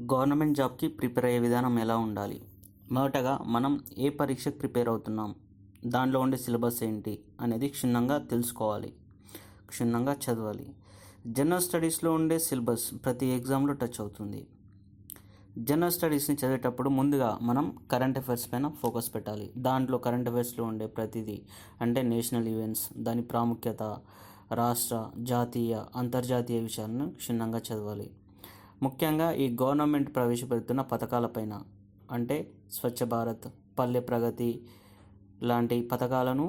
Government జాబ్కి prepare అయ్యే విధానం ఎలా ఉండాలి? మొదటగా మనం ఏ పరీక్షకు ప్రిపేర్ అవుతున్నాం? దాంట్లో ఉండే సిలబస్ ఏంటి? అనేది క్షుణ్ణంగా తెలుసుకోవాలి. క్షుణ్ణంగా చదవాలి. జనరల్ స్టడీస్లో ఉండే సిలబస్ ప్రతి ఎగ్జామ్లో టచ్ అవుతుంది. జనరల్ స్టడీస్ని చదివేటప్పుడు ముందుగా మనం కరెంట్ అఫైర్స్ పైన ఫోకస్ పెట్టాలి. దాంట్లో కరెంట్ అఫైర్స్లో ఉండే ప్రతిదీ అంటే నేషనల్ ఈవెంట్స్ దాని ప్రాముఖ్యత రాష్ట్ర జాతీయ అంతర్జాతీయ విషయాలను క్షుణ్ణంగా చదవాలి. ముఖ్యంగా ఈ గవర్నమెంట్ ప్రవేశపెడుతున్న పథకాలపైన అంటే స్వచ్ఛ భారత్ పల్లె ప్రగతి లాంటి పథకాలను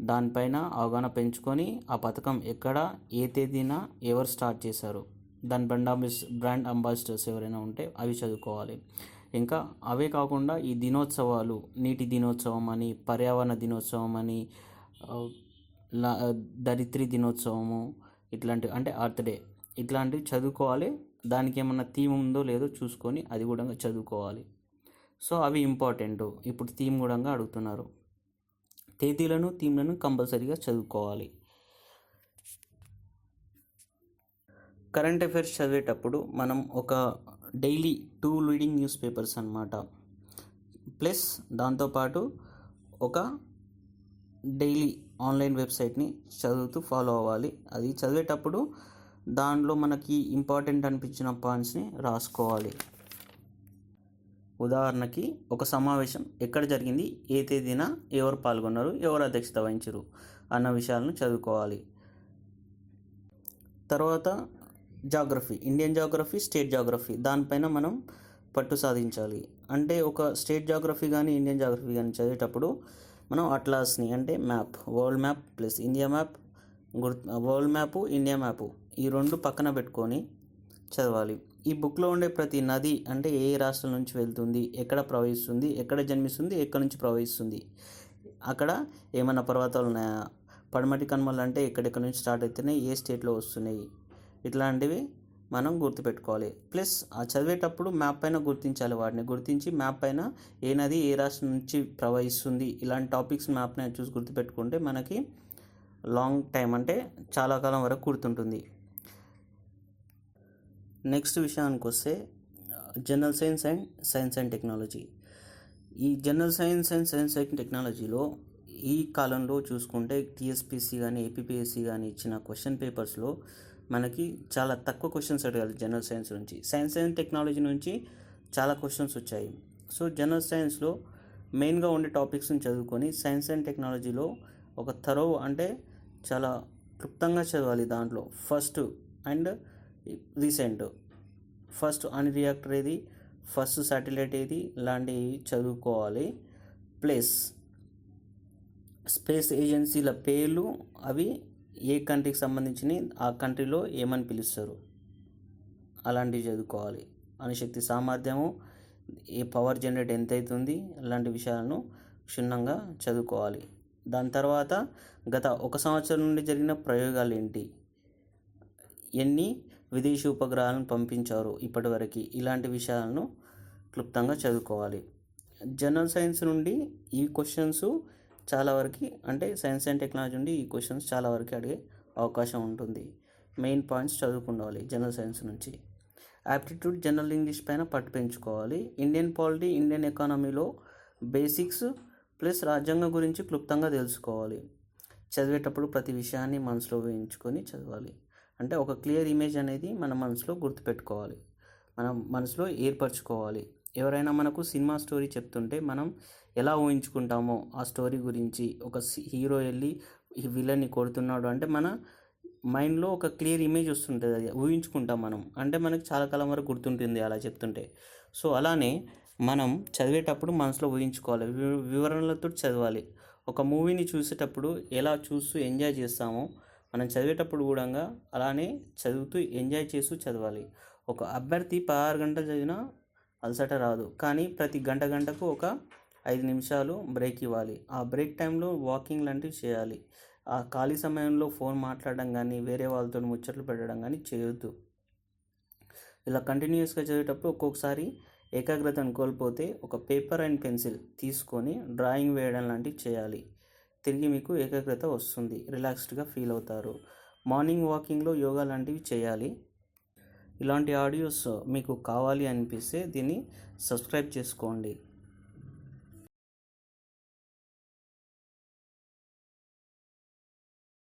దానిపైన అవగాహన పెంచుకొని ఆ పథకం ఎక్కడ ఏ తేదీన ఎవరు స్టార్ట్ చేశారు దాని బ్రాండ్ అంబాస్ బ్రాండ్ అంబాసిడర్స్ ఎవరైనా ఉంటే అవి చదువుకోవాలి. ఇంకా అవే కాకుండా ఈ దినోత్సవాలు నీటి దినోత్సవం అని పర్యావరణ దినోత్సవం అని దరిత్రి దినోత్సవము ఇట్లాంటివి అంటే అర్త్ డే ఇట్లాంటివి చదువుకోవాలి దానికి ఏమన్నా థీమ్ ఉందో లేదో చూసుకొని అది కూడా చదువుకోవాలి. సో అవి ఇంపార్టెంట్. ఇప్పుడు థీమ్ కూడా అడుగుతున్నారు. తేదీలను థీమ్లను కంపల్సరీగా చదువుకోవాలి. కరెంట్ అఫైర్స్ చదివేటప్పుడు మనం ఒక daily two leading news papers అనమాట ప్లస్ దాంతోపాటు ఒక డైలీ ఆన్లైన్ వెబ్సైట్ని చదువుతూ ఫాలో అవ్వాలి. అది చదివేటప్పుడు దానిలో మనకి ఇంపార్టెంట్ అనిపించిన పాయింట్స్ని రాసుకోవాలి. ఉదాహరణకి ఒక సమావేశం ఎక్కడ జరిగింది ఏ తేదీన ఎవరు పాల్గొన్నారు ఎవరు అధ్యక్షత వహించరు అన్న విషయాలను చదువుకోవాలి. తర్వాత geography Indian geography state geography దానిపైన మనం పట్టు సాధించాలి. అంటే ఒక స్టేట్ జాగ్రఫీ కానీ ఇండియన్ జాగ్రఫీ కానీ చదివేటప్పుడు మనం అట్లాస్ని అంటే map world map plus India map గుర్ వరల్డ్ మ్యాపు ఇండియా మ్యాపు ఈ రెండు పక్కన పెట్టుకొని చదవాలి. ఈ బుక్లో ఉండే ప్రతి నది అంటే ఏ రాష్ట్రం నుంచి వెళ్తుంది ఎక్కడ ప్రవహిస్తుంది ఎక్కడ జన్మిస్తుంది ఎక్కడ నుంచి ప్రవహిస్తుంది అక్కడ ఏమైనా పర్వతాలు ఉన్నాయా పడమటి కనుమలు అంటే ఎక్కడెక్కడ నుంచి స్టార్ట్ అవుతున్నాయి ఏ స్టేట్లో వస్తున్నాయి ఇట్లాంటివి మనం గుర్తుపెట్టుకోవాలి. ప్లస్ ఆ చదివేటప్పుడు మ్యాప్ పైన గుర్తించాలి వాటిని గుర్తించి మ్యాప్ పైన ఏ నది ఏ రాష్ట్రం నుంచి ప్రవహిస్తుంది ఇలాంటి టాపిక్స్ మ్యాప్ని చూసి గుర్తుపెట్టుకుంటే మనకి లాంగ్ టైం అంటే చాలా కాలం వరకు గుర్తుంటుంది. నెక్స్ట్ విషయానికి వస్తే general science and science and technology. ఈ general science and science and టెక్నాలజీలో ఈ కాలంలో చూసుకుంటే టీఎస్పీసీ కానీ ఏపీపీఎస్సీ కానీ ఇచ్చిన క్వశ్చన్ పేపర్స్లో మనకి చాలా తక్కువ క్వశ్చన్స్ అడగాలి జనరల్ సైన్స్ నుంచి. సైన్స్ అండ్ టెక్నాలజీ నుంచి చాలా క్వశ్చన్స్ వచ్చాయి. సో జనరల్ సైన్స్లో మెయిన్గా ఉండే టాపిక్స్ని చదువుకొని సైన్స్ అండ్ టెక్నాలజీలో ఒక థరో అంటే చాలా క్లుప్తంగా చదవాలి దాంట్లో. First and recent. First an reactor ఏది? ఫస్ట్ శాటిలైట్ ఏది? లాంటివి చదువుకోవాలి. ప్లస్ స్పేస్ ఏజెన్సీల పేర్లు అవి ఏ కంట్రీకి సంబంధించినవి? ఆ కంట్రీలో ఏమని పిలుస్తారు? అలాంటివి చదువుకోవాలి. అణుశక్తి సామర్థ్యము ఏ పవర్ జనరేట్ ఎంత అవుతుంది అలాంటి విషయాలను క్షుణ్ణంగా చదువుకోవాలి. దాని తర్వాత గత ఒక సంవత్సరం నుండి జరిగిన ప్రయోగాలు ఏంటి ఎన్ని విదేశీ ఉపగ్రహాలను పంపించారు ఇప్పటివరకు? ఇలాంటి విషయాలను క్లుప్తంగా చదువుకోవాలి. జనరల్ సైన్స్ నుండి ఈ క్వశ్చన్స్ చాలా వరకు అంటే సైన్స్ అండ్ టెక్నాలజీ నుండి ఈ క్వశ్చన్స్ చాలా వరకు అడిగే అవకాశం ఉంటుంది. మెయిన్ పాయింట్స్ చదువుకుండాలి జనరల్ సైన్స్ నుంచి. యాప్టిట్యూడ్ జనరల్ ఇంగ్లీష్ పైన పట్టు పెంచుకోవాలి. ఇండియన్ పాలిటీ ఇండియన్ ఎకానమీలో బేసిక్స్ ప్లస్ రాజ్యాంగం గురించి క్లుప్తంగా తెలుసుకోవాలి. చదివేటప్పుడు ప్రతి విషయాన్ని మనసులో ఊహించుకొని చదవాలి. అంటే ఒక క్లియర్ ఇమేజ్ అనేది మన మనసులో గుర్తుపెట్టుకోవాలి. మనం మనసులో ఏర్పరచుకోవాలి. ఎవరైనా మనకు సినిమా స్టోరీ చెప్తుంటే మనం ఎలా ఊహించుకుంటామో ఆ స్టోరీ గురించి ఒక హీరో వెళ్ళి ఈ విలన్ని కొడుతున్నాడు అంటే మన మైండ్లో ఒక క్లియర్ ఇమేజ్ వస్తుంటుంది అది. ఊహించుకుంటాం మనం. అంటే మనకు చాలా కాలం వరకు గుర్తుంటుంది అలా చెప్తుంటే. సో అలానే మనం చదివేటప్పుడు మనసులో ఊహించుకోవాలి. వి- వివరణలతో చదవాలి. ఒక మూవీని చూసేటప్పుడు ఎలా చూస్తూ ఎంజాయ్ చేస్తామో మనం చదివేటప్పుడు కూడా అలానే చదువుతూ ఎంజాయ్ చేస్తూ చదవాలి. ఒక అభ్యర్థి పదహారు గంటలు చదివినా అలసట రాదు. కానీ ప్రతి గంట గంటకు ఒక ఐదు నిమిషాలు బ్రేక్ ఇవ్వాలి. ఆ బ్రేక్ టైంలో వాకింగ్ లాంటివి చేయాలి. ఆ ఖాళీ సమయంలో ఫోన్ మాట్లాడడం కానీ వేరే వాళ్ళతో ముచ్చట్లు పెట్టడం కానీ చేయొద్దు. ఇలా కంటిన్యూస్గా చదివేటప్పుడు ఒక్కొక్కసారి ఏకాగ్రతను కోల్పోతే ఒక పేపర్ అండ్ పెన్సిల్ తీసుకొని డ్రాయింగ్ వేయడం లాంటివి చేయాలి. తిరిగి మీకు ఏకాగ్రత వస్తుంది. రిలాక్స్డ్గా ఫీల్ అవుతారు. మార్నింగ్ వాకింగ్లో యోగా లాంటివి చేయాలి. ఇలాంటి ఆడియోస్ మీకు కావాలి అనిపిస్తే దీన్ని సబ్స్క్రైబ్ చేసుకోండి.